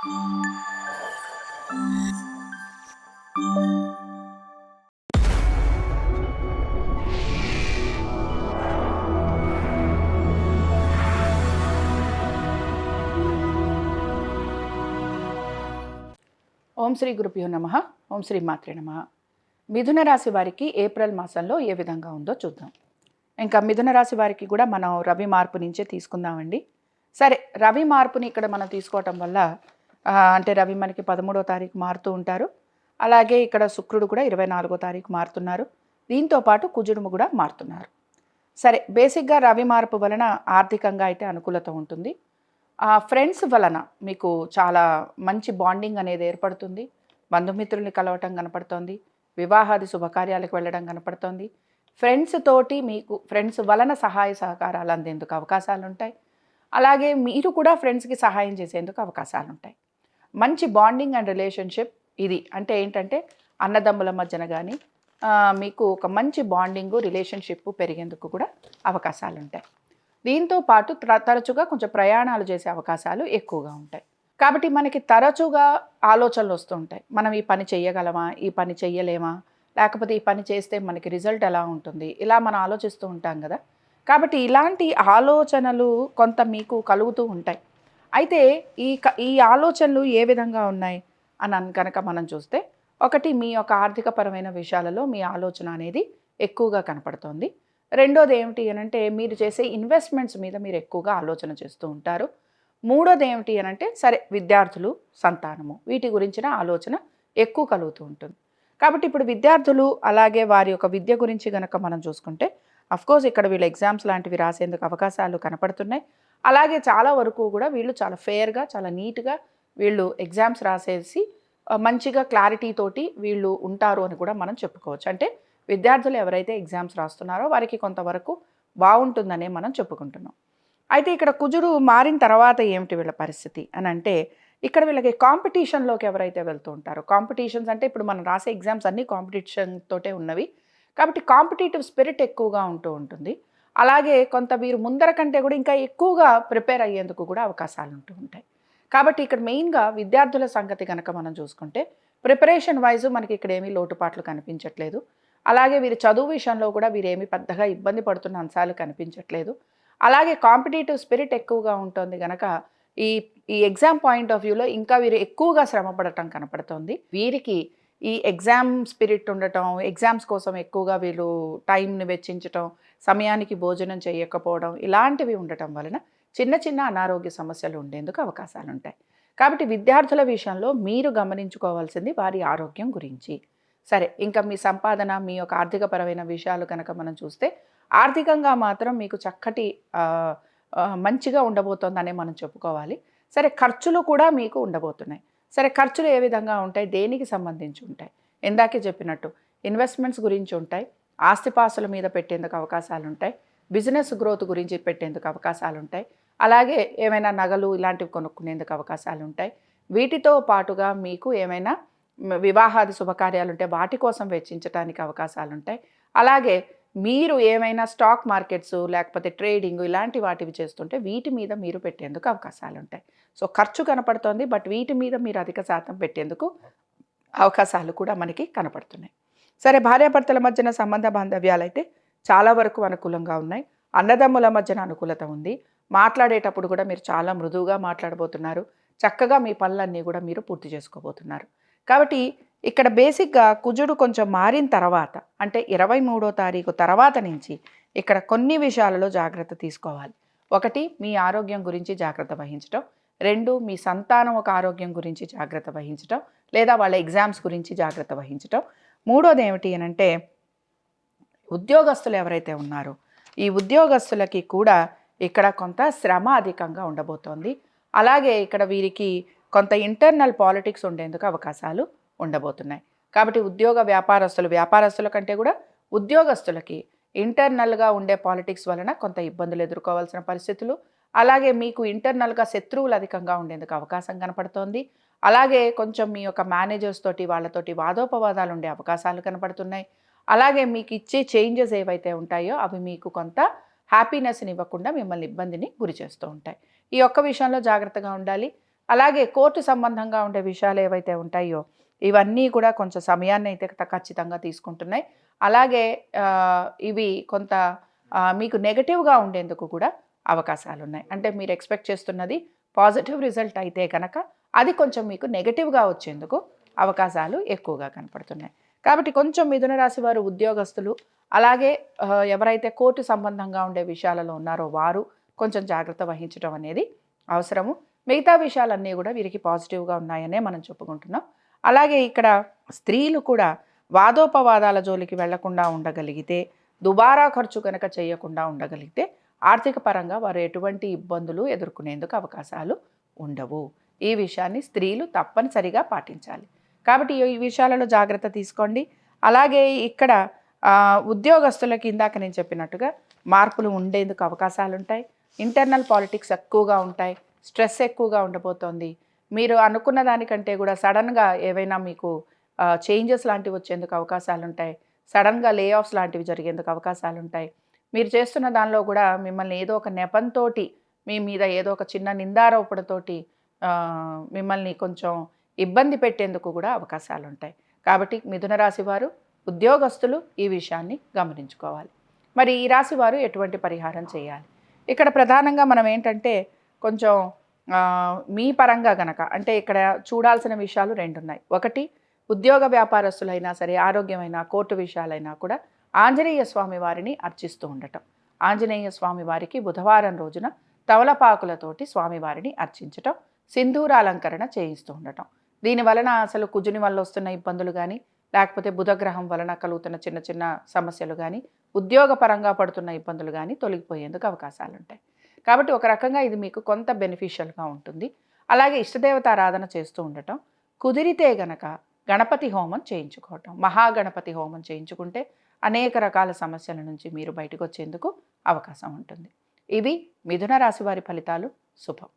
ఓం శ్రీ గురుభ్యో నమ. ఓం శ్రీ మాత్రే నమ. మిథున రాశి వారికి ఏప్రిల్ మాసంలో ఏ విధంగా ఉందో చూద్దాం. ఇంకా మిథున రాశి వారికి కూడా మనం రవి మార్పు నుంచే తీసుకుందామండి. సరే రవి మార్పుని ఇక్కడ మనం తీసుకోవటం వల్ల అంటే రవి మనకి పదమూడో తారీఖు మారుతూ ఉంటారు. అలాగే ఇక్కడ శుక్రుడు కూడా ఇరవై నాలుగో తారీఖు మారుతున్నారు. దీంతో పాటు కుజుడుము కూడా మారుతున్నారు. సరే బేసిక్గా రవి మార్పు వలన ఆర్థికంగా అయితే అనుకూలత ఉంటుంది. ఆ ఫ్రెండ్స్ వలన మీకు చాలా మంచి బాండింగ్ అనేది ఏర్పడుతుంది. బంధుమిత్రుల్ని కలవటం కనపడుతోంది. వివాహాది శుభకార్యాలకు వెళ్ళడం కనపడుతోంది. ఫ్రెండ్స్ తోటి మీకు ఫ్రెండ్స్ వలన సహాయ సహకారాలు అందేందుకు అవకాశాలు ఉంటాయి అలాగే మీరు కూడా ఫ్రెండ్స్కి సహాయం చేసేందుకు అవకాశాలు ఉంటాయి మంచి బాండింగ్ అండ్ రిలేషన్షిప్ ఇది. అంటే ఏంటంటే అన్నదమ్ముల మధ్యన కానీ మీకు ఒక మంచి బాండింగు రిలేషన్షిప్ పెరిగేందుకు కూడా అవకాశాలు ఉంటాయి దీంతో పాటు తరచుగా కొంచెం ప్రయాణాలు చేసే అవకాశాలు ఎక్కువగా ఉంటాయి. కాబట్టి మనకి తరచుగా ఆలోచనలు వస్తూ ఉంటాయి మనం ఈ పని చేయగలమా ఈ పని చెయ్యలేమా? లేకపోతే ఈ పని చేస్తే మనకి రిజల్ట్ ఎలా ఉంటుంది? ఇలా మనం ఆలోచిస్తూ ఉంటాం కదా. కాబట్టి ఇలాంటి ఆలోచనలు కొంత మీకు కలుగుతూ ఉంటాయి. అయితే ఈ క- ఈ ఆలోచనలు ఏ విధంగా ఉన్నాయి? అని కనుక మనం చూస్తే ఒకటి మీ యొక్క ఆర్థికపరమైన విషయాలలో మీ ఆలోచన అనేది ఎక్కువగా కనపడుతోంది. రెండోది ఏమిటి అని అంటే మీరు చేసే ఇన్వెస్ట్మెంట్స్ మీద మీరు ఎక్కువగా ఆలోచన చేస్తూ ఉంటారు. మూడోది ఏమిటి అని అంటే సరే విద్యార్థులు సంతానము వీటి గురించిన ఆలోచన ఎక్కువ కలుగుతూ ఉంటుంది. కాబట్టి ఇప్పుడు విద్యార్థులు అలాగే వారి యొక్క విద్య గురించి కనుక మనం చూసుకుంటే అఫ్కోర్స్ ఇక్కడ వీళ్ళు ఎగ్జామ్స్ లాంటివి రాసేందుకు అవకాశాలు కనపడుతున్నాయి. అలాగే చాలా వరకు కూడా వీళ్ళు చాలా ఫేర్గా చాలా నీట్గా వీళ్ళు ఎగ్జామ్స్ రాసేసి మంచిగా క్లారిటీ తోటి వీళ్ళు ఉంటారు అని కూడా మనం చెప్పుకోవచ్చు. అంటే విద్యార్థులు ఎవరైతే ఎగ్జామ్స్ రాస్తున్నారో వారికి కొంతవరకు బాగుంటుందనే మనం చెప్పుకుంటున్నాం. అయితే ఇక్కడ కుజుడు మారిన తర్వాత ఏమిటి వీళ్ళ పరిస్థితి అని అంటే ఇక్కడ వీళ్ళకి కాంపిటీషన్లోకి ఎవరైతే వెళ్తూ ఉంటారో కాంపిటీషన్స్ అంటే ఇప్పుడు మనం రాసే ఎగ్జామ్స్ అన్నీ కాంపిటీషన్ తోటే ఉన్నవి. కాబట్టి కాంపిటేటివ్ స్పిరిట్ ఎక్కువగా ఉంటూ ఉంటుంది. అలాగే కొంత వీరు ముందర కంటే కూడా ఇంకా ఎక్కువగా ప్రిపేర్ అయ్యేందుకు కూడా అవకాశాలు ఉంటూ ఉంటాయి. కాబట్టి ఇక్కడ మెయిన్గా విద్యార్థుల సంగతి కనుక మనం చూసుకుంటే ప్రిపరేషన్ వైజ్ మనకి ఇక్కడ ఏమీ లోటుపాట్లు కనిపించట్లేదు. అలాగే వీరి చదువు విషయంలో కూడా వీరేమి పెద్దగా ఇబ్బంది పడుతున్న అంశాలు కనిపించట్లేదు. అలాగే కాంపిటేటివ్ స్పిరిట్ ఎక్కువగా ఉంటుంది కనుక ఈ ఈ ఎగ్జామ్ పాయింట్ ఆఫ్ వ్యూలో ఇంకా వీరు ఎక్కువగా శ్రమ పడటం వీరికి ఈ ఎగ్జామ్ స్పిరిట్ ఉండటం ఎగ్జామ్స్ కోసం ఎక్కువగా వీళ్ళు టైంని వెచ్చించటం సమయానికి భోజనం చేయకపోవడం ఇలాంటివి ఉండటం వలన చిన్న చిన్న అనారోగ్య సమస్యలు ఉండేందుకు అవకాశాలు ఉంటాయి కాబట్టి విద్యార్థుల విషయంలో మీరు గమనించుకోవాల్సింది వారి ఆరోగ్యం గురించి. సరే ఇంకా మీ సంపాదన మీ యొక్క ఆర్థికపరమైన విషయాలు కనుక మనం చూస్తే ఆర్థికంగా మాత్రం మీకు చక్కటి మంచిగా ఉండబోతోందనే మనం చెప్పుకోవాలి. సరే ఖర్చులు కూడా మీకు ఉండబోతున్నాయి. సరే ఖర్చులు ఏ విధంగా ఉంటాయి? దేనికి సంబంధించి ఉంటాయి? ఇందాకే చెప్పినట్టు ఇన్వెస్ట్మెంట్స్ గురించి ఉంటాయి. ఆస్తిపాసుల మీద పెట్టేందుకు అవకాశాలు ఉంటాయి బిజినెస్ గ్రోత్ గురించి పెట్టేందుకు అవకాశాలు ఉంటాయి అలాగే ఏమైనా నగలు ఇలాంటివి కొనుక్కునేందుకు అవకాశాలు ఉంటాయి వీటితో పాటుగా మీకు ఏమైనా వివాహాది శుభకార్యాలు ఉంటే వాటి కోసం వెచ్చించడానికి అవకాశాలు ఉంటాయి అలాగే మీరు ఏమైనా స్టాక్ మార్కెట్స్ లేకపోతే ట్రేడింగ్ ఇలాంటి వాటివి చేస్తుంటే వీటి మీద మీరు పెట్టేందుకు అవకాశాలు ఉంటాయి సో ఖర్చు కనపడుతోంది బట్ వీటి మీద మీరు అధిక శాతం పెట్టేందుకు అవకాశాలు కూడా మనకి కనపడుతున్నాయి. సరే భార్యాభర్తల మధ్యన సంబంధ బాంధవ్యాలు అయితే చాలా వరకు అనుకూలంగా ఉన్నాయి. అన్నదమ్ముల మధ్యన అనుకూలత ఉంది. మాట్లాడేటప్పుడు కూడా మీరు చాలా మృదువుగా మాట్లాడబోతున్నారు. చక్కగా మీ పనులన్నీ కూడా మీరు పూర్తి చేసుకోబోతున్నారు. కాబట్టి ఇక్కడ బేసిక్గా కుజుడు కొంచెం మారిన తర్వాత అంటే ఇరవై మూడో తారీఖు తర్వాత నుంచి ఇక్కడ కొన్ని విషయాలలో జాగ్రత్త తీసుకోవాలి. ఒకటి మీ ఆరోగ్యం గురించి జాగ్రత్త వహించడం రెండు మీ సంతానం ఒక ఆరోగ్యం గురించి జాగ్రత్త వహించడం లేదా వాళ్ళ ఎగ్జామ్స్ గురించి జాగ్రత్త వహించడం మూడోది ఏమిటి అని అంటే ఉద్యోగస్తులు ఎవరైతే ఉన్నారో ఈ ఉద్యోగస్తులకి కూడా ఇక్కడ కొంత శ్రమ అధికంగా ఉండబోతోంది. అలాగే ఇక్కడ వీరికి కొంత ఇంటర్నల్ పాలిటిక్స్ ఉండేందుకు అవకాశాలు ఉండబోతున్నాయి. కాబట్టి ఉద్యోగ వ్యాపారస్తులు వ్యాపారస్తుల కంటే కూడా ఉద్యోగస్తులకి ఇంటర్నల్గా ఉండే పాలిటిక్స్ వలన కొంత ఇబ్బందులు ఎదుర్కోవాల్సిన పరిస్థితులు. అలాగే మీకు ఇంటర్నల్గా శత్రువులు అధికంగా ఉండేందుకు అవకాశం కనపడుతోంది. అలాగే కొంచెం మీ యొక్క మేనేజర్స్ తోటి వాళ్ళతోటి వాదోపవాదాలు ఉండే అవకాశాలు కనపడుతున్నాయి. అలాగే మీకు ఇచ్చే చేంజెస్ ఏవైతే ఉంటాయో అవి మీకు కొంత హ్యాపీనెస్ని ఇవ్వకుండా మిమ్మల్ని ఇబ్బందిని గురి చేస్తూ ఉంటాయి. ఈ ఒక్క విషయంలో జాగ్రత్తగా ఉండాలి. అలాగే కోర్టు సంబంధంగా ఉండే విషయాలు ఏవైతే ఉంటాయో ఇవన్నీ కూడా కొంచెం సమయాన్ని అయితే ఖచ్చితంగా తీసుకుంటున్నాయి. అలాగే ఇవి కొంత మీకు నెగటివ్గా ఉండేందుకు కూడా అవకాశాలు ఉన్నాయి అంటే మీరు ఎక్స్పెక్ట్ చేస్తున్నది పాజిటివ్ రిజల్ట్ అయితే కనుక అది కొంచెం మీకు నెగటివ్గా వచ్చేందుకు అవకాశాలు ఎక్కువగా కనపడుతున్నాయి. కాబట్టి కొంచెం మిథున రాశి వారు ఉద్యోగస్తులు అలాగే ఎవరైతే కోర్టు సంబంధంగా ఉండే విషయాలలో ఉన్నారో వారు కొంచెం జాగ్రత్త వహించడం అనేది అవసరము. మిగతా విషయాలన్నీ కూడా వీరికి పాజిటివ్గా ఉన్నాయనే మనం చెప్పుకుంటున్నాం. అలాగే ఇక్కడ స్త్రీలు కూడా వాదోపవాదాల జోలికి వెళ్ళకుండా ఉండగలిగితే దుబారా ఖర్చు కనుక చేయకుండా ఉండగలిగితే ఆర్థిక పరంగా వారు ఎటువంటి ఇబ్బందులు ఎదుర్కొనేందుకు అవకాశాలు ఉండవు. ఈ విషయాన్ని స్త్రీలు తప్పనిసరిగా పాటించాలి. కాబట్టి ఈ విషయాలలో జాగ్రత్త తీసుకోండి. అలాగే ఇక్కడ ఉద్యోగస్తులకి ఇందాక నేను చెప్పినట్టుగా మార్పులు ఉండేందుకు అవకాశాలు ఉంటాయి ఇంటర్నల్ పాలిటిక్స్ ఎక్కువగా ఉంటాయి. స్ట్రెస్ ఎక్కువగా ఉండబోతోంది. మీరు అనుకున్న దానికంటే కూడా సడన్గా ఏవైనా మీకు చేంజెస్ లాంటివి వచ్చేందుకు అవకాశాలు ఉంటాయి సడన్గా లే ఆఫ్స్ లాంటివి జరిగేందుకు అవకాశాలు ఉంటాయి మీరు చేస్తున్న దానిలో కూడా మిమ్మల్ని ఏదో ఒక నెపంతో మీ మీద ఏదో ఒక చిన్న నిందారోపణతోటి మిమ్మల్ని కొంచెం ఇబ్బంది పెట్టేందుకు కూడా అవకాశాలు ఉంటాయి కాబట్టి మిథున రాశి వారు ఉద్యోగస్తులు ఈ విషయాన్ని గమనించుకోవాలి. మరి ఈ రాశి వారు ఎటువంటి పరిహారం చేయాలి? ఇక్కడ ప్రధానంగా మనం ఏంటంటే కొంచెం మీ పరంగా గనక అంటే ఇక్కడ చూడాల్సిన విషయాలు రెండు ఉన్నాయి ఒకటి ఉద్యోగ వ్యాపారస్తులైనా సరే ఆరోగ్యమైన కోర్టు విషయాలైనా కూడా ఆంజనేయ స్వామి వారిని అర్చిస్తూ ఉండటం. ఆంజనేయ స్వామి వారికి బుధవారం రోజున తవలపాకులతోటి స్వామివారిని అర్చించటం సింధూర అలంకరణ చేయిస్తూ ఉండటం. దీని వలన అసలు కుజుని వల్ల వస్తున్న ఇబ్బందులు కానీ లేకపోతే బుధగ్రహం వలన కలుగుతున్న చిన్న చిన్న సమస్యలు కానీ ఉద్యోగపరంగా పడుతున్న ఇబ్బందులు కానీ తొలగిపోయేందుకు అవకాశాలు ఉంటాయి కాబట్టి ఒక రకంగా ఇది మీకు కొంత బెనిఫిషియల్గా ఉంటుంది. అలాగే ఇష్టదేవత ఆరాధన చేస్తూ ఉండటం కుదిరితే గనక గణపతి హోమం చేయించుకోవటం మహాగణపతి హోమం చేయించుకుంటే అనేక రకాల సమస్యల నుంచి మీరు బయటకు వచ్చేందుకు అవకాశం ఉంటుంది. ఇవి మిథున రాశి వారి ఫలితాలు. శుభం.